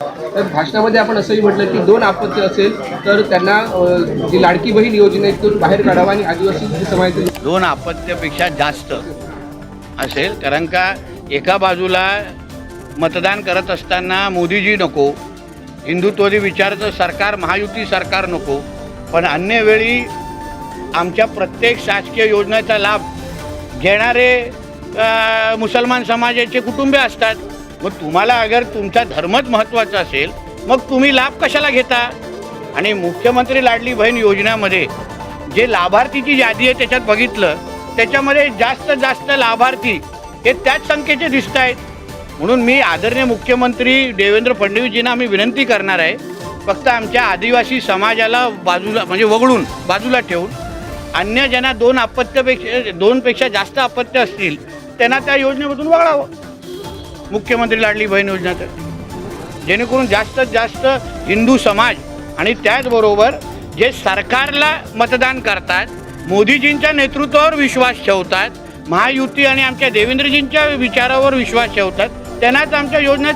तर भाषणामध्ये आपण असंही म्हटलं की दोन आपत्ती असेल तर त्यांना जी लाडकी बहीण योजनेतून बाहेर काढावा आणि आदिवासी समाजातील दोन आपत्तीपेक्षा जास्त असेल कारण का एका बाजूला मतदान करत असताना मोदीजी नको हिंदुत्वरी विचाराचं सरकार महायुती सरकार नको पण अन्य वेळी आमच्या प्रत्येक शासकीय योजनेचा लाभ घेणारे मुसलमान समाजाचे कुटुंबे असतात. मग तुम्हाला अगर तुमचा धर्मच महत्त्वाचा असेल मग तुम्ही लाभ कशाला घेता? आणि मुख्यमंत्री लाडली बहीण योजनेमध्ये जे लाभार्थीची यादी आहे त्याच्यात बघितलं त्याच्यामध्ये जास्त जास्त लाभार्थी हे त्याच संख्येचे दिसत आहेत. म्हणून मी आदरणीय मुख्यमंत्री देवेंद्र फडणवीसजींना आम्ही विनंती करणार आहे फक्त आमच्या आदिवासी समाजाला बाजूला म्हणजे वगळून बाजूला ठेवून अन्य ज्यांना दोन अपत्यापेक्षा दोनपेक्षा जास्त अपत्य असतील त्यांना त्या योजनेमधून वगळावं. मुख्यमंत्री लाडली बहीण योजनेचं जेणेकरून जास्तीत जास्त हिंदू समाज आणि त्याचबरोबर जे सरकारला मतदान करतात मोदीजींच्या नेतृत्वावर विश्वास ठेवतात महायुती आणि आमच्या देवेंद्रजींच्या विचारावर विश्वास ठेवतात त्यांनाच आमच्या योजना